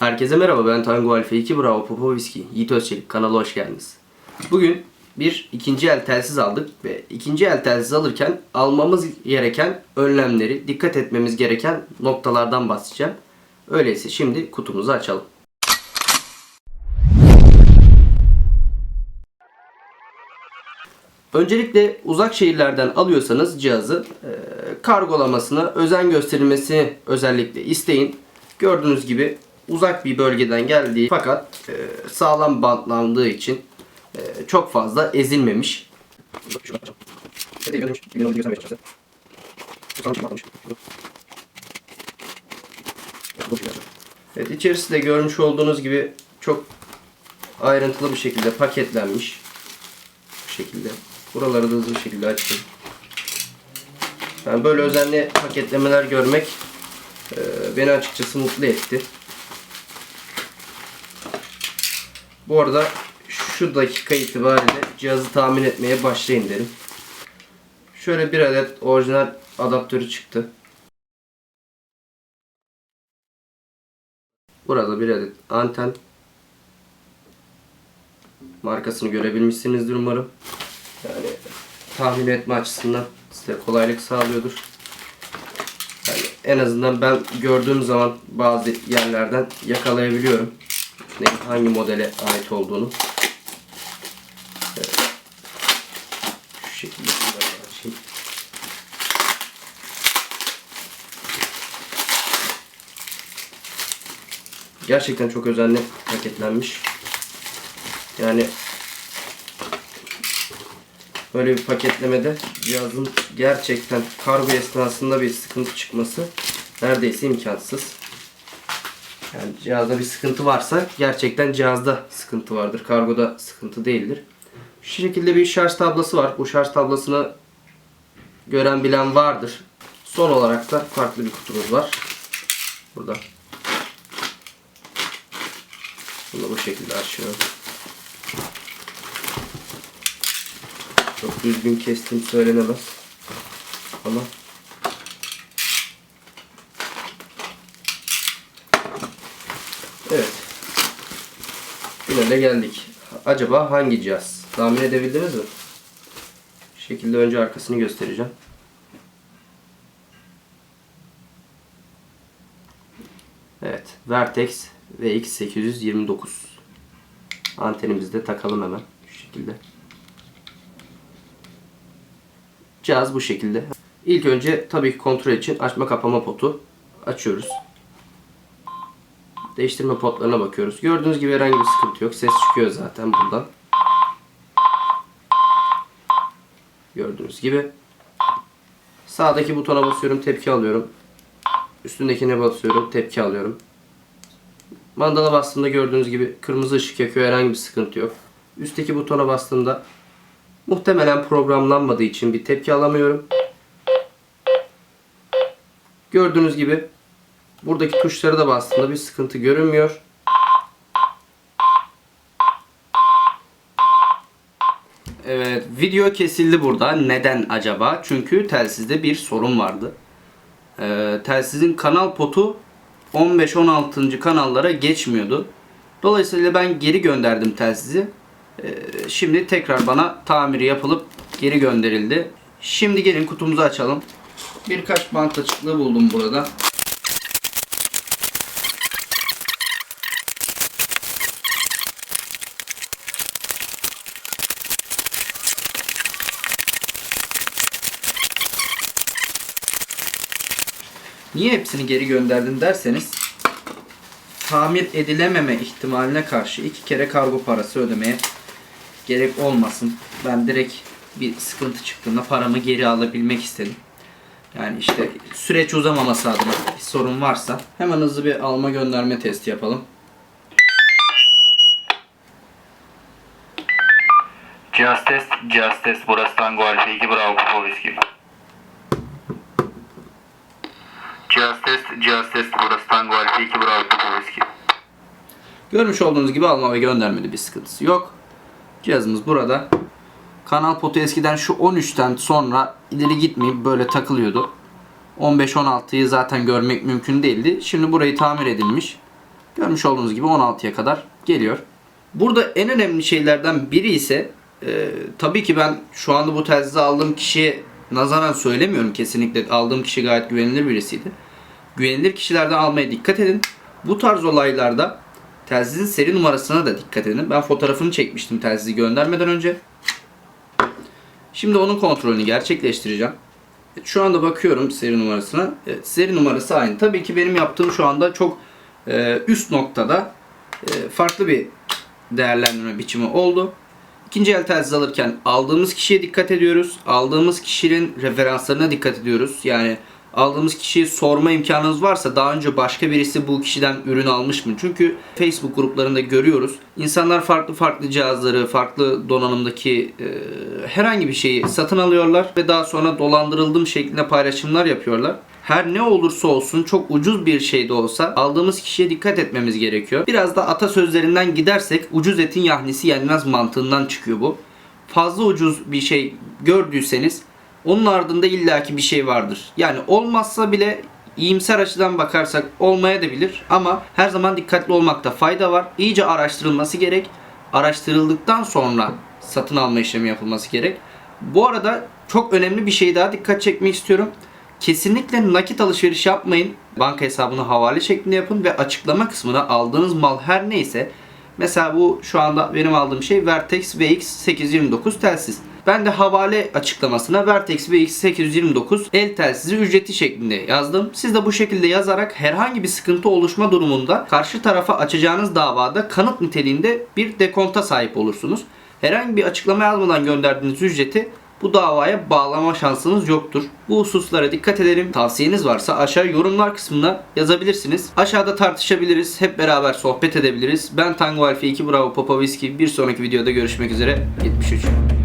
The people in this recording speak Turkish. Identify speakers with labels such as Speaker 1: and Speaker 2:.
Speaker 1: Herkese merhaba ben Tango Alfa 2 Bravo Popovski Yiğit Özçelik kanala hoş geldiniz. Bugün bir ikinci el telsiz aldık ve ikinci el telsiz alırken almamız gereken önlemleri, dikkat etmemiz gereken noktalardan bahsedeceğim. Öyleyse şimdi kutumuzu açalım. Öncelikle uzak şehirlerden alıyorsanız cihazı e, kargolamasına özen gösterilmesini özellikle isteyin. Gördüğünüz gibi uzak bir bölgeden geldiği fakat e, sağlam bantlandığı için e, çok fazla ezilmemiş. Evet içerisi de görmüş olduğunuz gibi çok ayrıntılı bir şekilde paketlenmiş. Bu şekilde. Buraları da hızlı bir şekilde açayım. Yani böyle özenli paketlemeler görmek e, beni açıkçası mutlu etti. Bu arada şu dakika itibariyle cihazı tahmin etmeye başlayın derim. Şöyle bir adet orijinal adaptörü çıktı. Burada bir adet anten. Markasını görebilmişsinizdir umarım. Yani tahmin etme açısından size kolaylık sağlıyordur. Yani en azından ben gördüğüm zaman bazı yerlerden yakalayabiliyorum. Ne, hangi modele ait olduğunu. Evet. Şu şekilde açayım. Gerçekten çok özenli paketlenmiş. Yani böyle bir paketlemede cihazın gerçekten kargo esnasında bir sıkıntı çıkması neredeyse imkansız. Yani cihazda bir sıkıntı varsa gerçekten cihazda sıkıntı vardır. Kargoda sıkıntı değildir. Şu şekilde bir şarj tablası var. Bu şarj tablasını gören bilen vardır. Son olarak da farklı bir kutumuz var. Burada. Bunu bu şekilde açıyorum. Çok düzgün kestim söylenemez. Ama Evet. Finale geldik. Acaba hangi cihaz? Tahmin edebildiniz mi? Bu şekilde önce arkasını göstereceğim. Evet. Vertex VX829 Antenimizi de takalım hemen. Şu şekilde. Cihaz bu şekilde. İlk önce tabii ki kontrol için açma kapama potu açıyoruz. Değiştirme potlarına bakıyoruz. Gördüğünüz gibi herhangi bir sıkıntı yok. Ses çıkıyor zaten bundan. Gördüğünüz gibi. Sağdaki butona basıyorum, tepki alıyorum. Üstündekine basıyorum, tepki alıyorum. Mandala bastığımda gördüğünüz gibi kırmızı ışık yakıyor. Herhangi bir sıkıntı yok. Üstteki butona bastığımda muhtemelen programlanmadığı için bir tepki alamıyorum. Gördüğünüz gibi buradaki tuşlara da bastığımda bir sıkıntı görünmüyor. Evet, video kesildi burada. Neden acaba? Çünkü telsizde bir sorun vardı. Ee, telsizin kanal potu 15-16. kanallara geçmiyordu. Dolayısıyla ben geri gönderdim telsizi. Ee, şimdi tekrar bana tamiri yapılıp geri gönderildi. Şimdi gelin kutumuzu açalım. Birkaç bant açıklığı buldum burada. Niye hepsini geri gönderdin derseniz tamir edilememe ihtimaline karşı iki kere kargo parası ödemeye gerek olmasın. Ben direkt bir sıkıntı çıktığında paramı geri alabilmek istedim. Yani işte süreç uzamaması adına bir sorun varsa hemen hızlı bir alma gönderme testi yapalım.
Speaker 2: Cihaz test, cihaz test. Burası Tango Alfa 2 Bravo Popovski. Cihaz test, cihaz test. Burası Tango Alfa 2 Bravo Popovski.
Speaker 1: Görmüş olduğunuz gibi alma ve göndermede bir sıkıntısı yok. Cihazımız burada. Kanal potu eskiden şu 13'ten sonra ileri gitmeyip böyle takılıyordu. 15-16'yı zaten görmek mümkün değildi. Şimdi burayı tamir edilmiş. Görmüş olduğunuz gibi 16'ya kadar geliyor. Burada en önemli şeylerden biri ise e, tabii ki ben şu anda bu telsizi aldığım kişiye nazaran söylemiyorum kesinlikle. Aldığım kişi gayet güvenilir birisiydi. Güvenilir kişilerden almaya dikkat edin. Bu tarz olaylarda telsizin seri numarasına da dikkat edin. Ben fotoğrafını çekmiştim telsizi göndermeden önce. Şimdi onun kontrolünü gerçekleştireceğim. Şu anda bakıyorum seri numarasına. Evet, seri numarası aynı. Tabii ki benim yaptığım şu anda çok e, üst noktada e, farklı bir değerlendirme biçimi oldu. İkinci el telsiz alırken aldığımız kişiye dikkat ediyoruz. Aldığımız kişinin referanslarına dikkat ediyoruz. Yani aldığımız kişiyi sorma imkanınız varsa daha önce başka birisi bu kişiden ürün almış mı? Çünkü Facebook gruplarında görüyoruz. İnsanlar farklı farklı cihazları, farklı donanımdaki e, herhangi bir şeyi satın alıyorlar ve daha sonra dolandırıldım şeklinde paylaşımlar yapıyorlar. Her ne olursa olsun çok ucuz bir şey de olsa aldığımız kişiye dikkat etmemiz gerekiyor. Biraz da atasözlerinden gidersek ucuz etin yahnisi yenmez mantığından çıkıyor bu. Fazla ucuz bir şey gördüyseniz onun ardında illaki bir şey vardır. Yani olmazsa bile iyimser açıdan bakarsak olmaya da bilir ama her zaman dikkatli olmakta fayda var. İyice araştırılması gerek. Araştırıldıktan sonra satın alma işlemi yapılması gerek. Bu arada çok önemli bir şey daha dikkat çekmek istiyorum. Kesinlikle nakit alışveriş yapmayın. Banka hesabını havale şeklinde yapın ve açıklama kısmına aldığınız mal her neyse Mesela bu şu anda benim aldığım şey Vertex VX829 telsiz. Ben de havale açıklamasına Vertex VX829 el telsizi ücreti şeklinde yazdım. Siz de bu şekilde yazarak herhangi bir sıkıntı oluşma durumunda karşı tarafa açacağınız davada kanıt niteliğinde bir dekonta sahip olursunuz. Herhangi bir açıklama yazmadan gönderdiğiniz ücreti bu davaya bağlama şansınız yoktur. Bu hususlara dikkat edelim. Tavsiyeniz varsa aşağı yorumlar kısmına yazabilirsiniz. Aşağıda tartışabiliriz. Hep beraber sohbet edebiliriz. Ben Tango Alfa 2 Bravo Papa Whiskey. Bir sonraki videoda görüşmek üzere. 73.